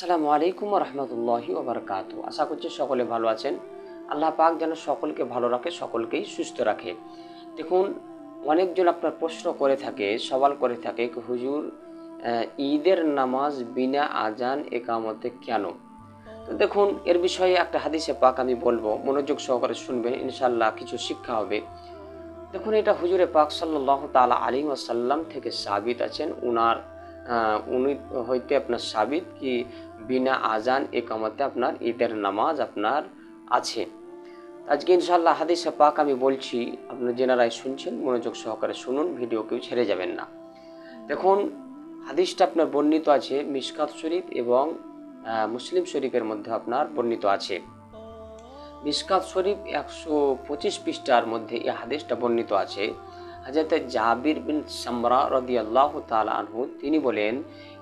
আসসালামু আলাইকুম রহমতুল্লাহি ওবরকাত। আশা করছি সকলে ভালো আছেন। আল্লাহ পাক যেন সকলকে ভালো রাখে, সকলকেই সুস্থ রাখে। দেখুন, অনেকজন আপনার প্রশ্ন করে থাকে, সওয়াল করে থাকে হুজুর ঈদের নামাজ বিনা আজান একামতে কেন? তো দেখুন, এর বিষয়ে একটা হাদিসে পাক আমি বলব। মনোযোগ সহকারে শুনবেন ইনশাল্লাহ কিছু শিক্ষা হবে। দেখুন, এটা হুজুরে পাক সাল্লাহ তালা আলী ওয়াসাল্লাম থেকে সাবিত আছেন। উনার উনি হইতে আপনার সাবিত কি বিনা আজান একামতে আপনার ঈদের নামাজ আপনার আছে। আজকে ইনশাল্লাহ হাদিসে পাক আমি বলছি আপনার যেনারাই শুনছেন, মনোযোগ সহকারে শুনুন, ভিডিও কেউ ছেড়ে যাবেন না। দেখুন, হাদিসটা আপনার বর্ণিত আছে, মিসকাত শরীফ এবং মুসলিম শরীফের মধ্যে আপনার বর্ণিত আছে। মিসকাত শরীফ একশো পঁচিশ পৃষ্ঠার মধ্যে এই হাদিসটা বর্ণিত আছে। হাজরত জাবির বিন সামরা রদি আল্লাহ তালা আনহু, তিনি বলেন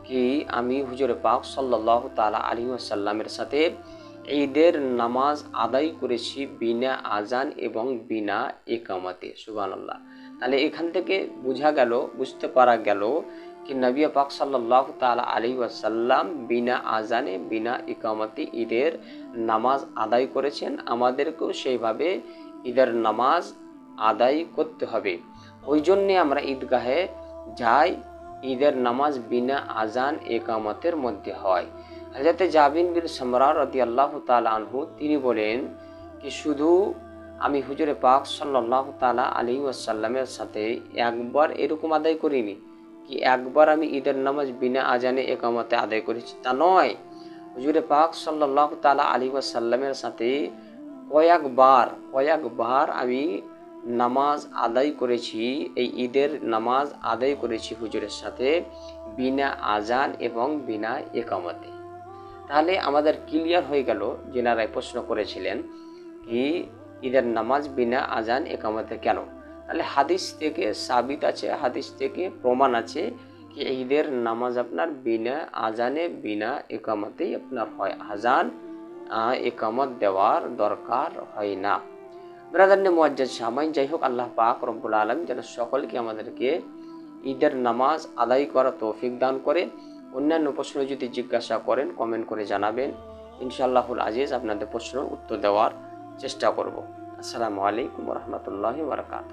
কি, আমি হুজুর পাক সাল্লাহ তালা আলী আসাল্লামের সাথে ঈদের নামাজ আদায় করেছি বিনা আজান এবং বিনা একামতে সুবান আল্লাহ তাহলে এখান থেকে বোঝা গেল, বুঝতে পারা গেল কি নবী পাক সাল্লাহ তালা আলী আসাল্লাম বিনা আজানে বিনা ইকামতে ঈদের নামাজ আদায় করেছেন। আমাদেরকেও সেইভাবে ঈদের নামাজ আদায় করতে হবে। ওই জন্যে আমরা ঈদগাহে যাই, ঈদের নামাজ বিনা আজান একামতের মধ্যে হয়। হাজরতে জাবিন বিন সমরা রদি আল্লাহ আনহু, তিনি বলেন কি শুধু আমি হুজুরে পাক সাল্লাহ তালা আলী ওয়াসাল্লামের সাথে একবার এরকম আদায় করিনি, কি একবার আমি ঈদের নামাজ বিনা আজানে একামতে আদায় করেছি? তা নয়। হুজুরে পাক সাল্লাহ তালা আলী ওয়াসাল্লামের সাথে কয়েকবার কয়েকবার আমি নামাজ আদায় করেছি, এই ঈদের নামাজ আদায় করেছি হুজুরের সাথে বিনা আজান এবং বিনা একামতে। তাহলে আমাদের ক্লিয়ার হয়ে গেল যেনারাই প্রশ্ন করেছিলেন কি ঈদের নামাজ বিনা আজান একামতে কেন? তাহলে হাদিস থেকে সাবিত আছে, হাদিস থেকে প্রমাণ আছে কি ঈদের নামাজ আপনার বিনা আজানে, বিনা একামতেই আপনার হয় আজান একামত দেওয়ার দরকার হয় না। ব্রাদান্নে মোয়াজ্জাদ সামাইন যাই হোক, আল্লাহ পাক রব্বুল আলম যেন সকলকে আমাদেরকে ঈদের নামাজ আদায় করা তৌফিক দান করে। অন্যান্য প্রশ্ন যদি জিজ্ঞাসা করেন কমেন্ট করে জানাবেন। ইনশাআল্লাহুল আজিজ আপনাদের প্রশ্ন উত্তর দেওয়ার চেষ্টা করব। আসসালামু আলাইকুম রহমতুল্লাহ বারকাত